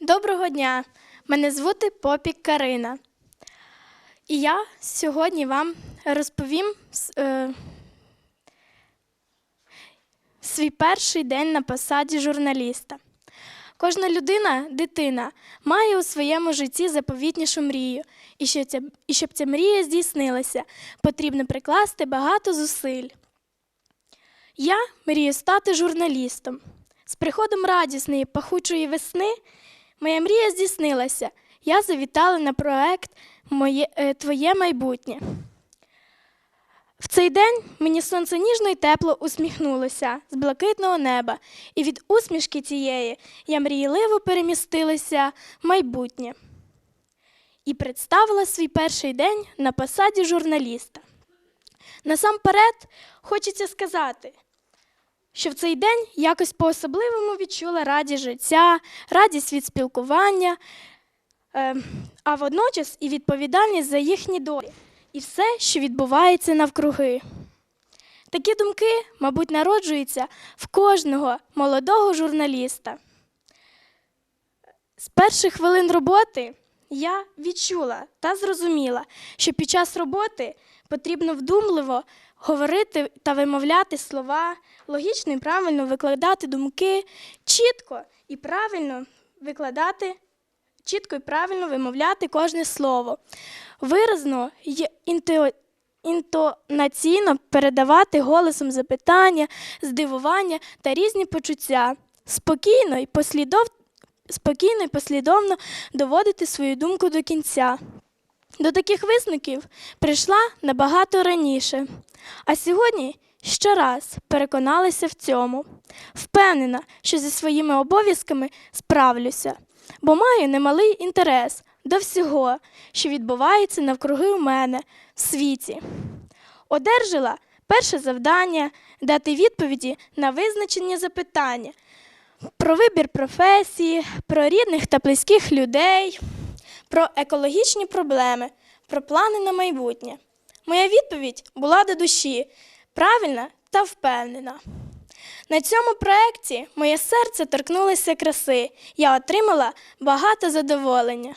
Доброго дня! Мене звати Попік Карина. І я сьогодні вам розповім е, свій перший день на посаді журналіста. Кожна людина, дитина, має у своєму житті заповітнішу мрію. І щоб ця, і щоб ця мрія здійснилася, потрібно прикласти багато зусиль. Я мрію стати журналістом. З приходом радісної пахучої весни моя мрія здійснилася. Я завітала на проект е, Твоє майбутнє. Цей день мені сонце ніжно й тепло усміхнулося з блакитного неба, і від усмішки цієї я мрійливо перемістилася в майбутнє і представила свій перший день на посаді журналіста. Насамперед, хочеться сказати, що в цей день якось по-особливому відчула радість життя, радість від спілкування, е, а водночас і відповідальність за їхні долі і все, що відбувається навкруги. Такі думки, мабуть, народжуються в кожного молодого журналіста. З перших хвилин роботи я відчула та зрозуміла, що під час роботи потрібно вдумливо говорити та вимовляти слова, логічно і правильно викладати думки, чітко і правильно викладати, чітко і правильно вимовляти кожне слово, виразно й інтонаційно передавати голосом запитання, здивування та різні почуття, спокійно і послідов... спокійно і послідовно доводити свою думку до кінця. До таких висновків прийшла набагато раніше, а сьогодні ще раз переконалася в цьому. Впевнена, що зі своїми обов'язками справлюся, бо маю немалий інтерес до всього, що відбувається навкруги у мене в світі. Одержала перше завдання дати відповіді на визначені запитання про вибір професії, про рідних та близьких людей, про екологічні проблеми, про плани на майбутнє. Моя відповідь була до душі, правильна та впевнена. На цьому проєкті моє серце торкнулося краси. Я отримала багато задоволення.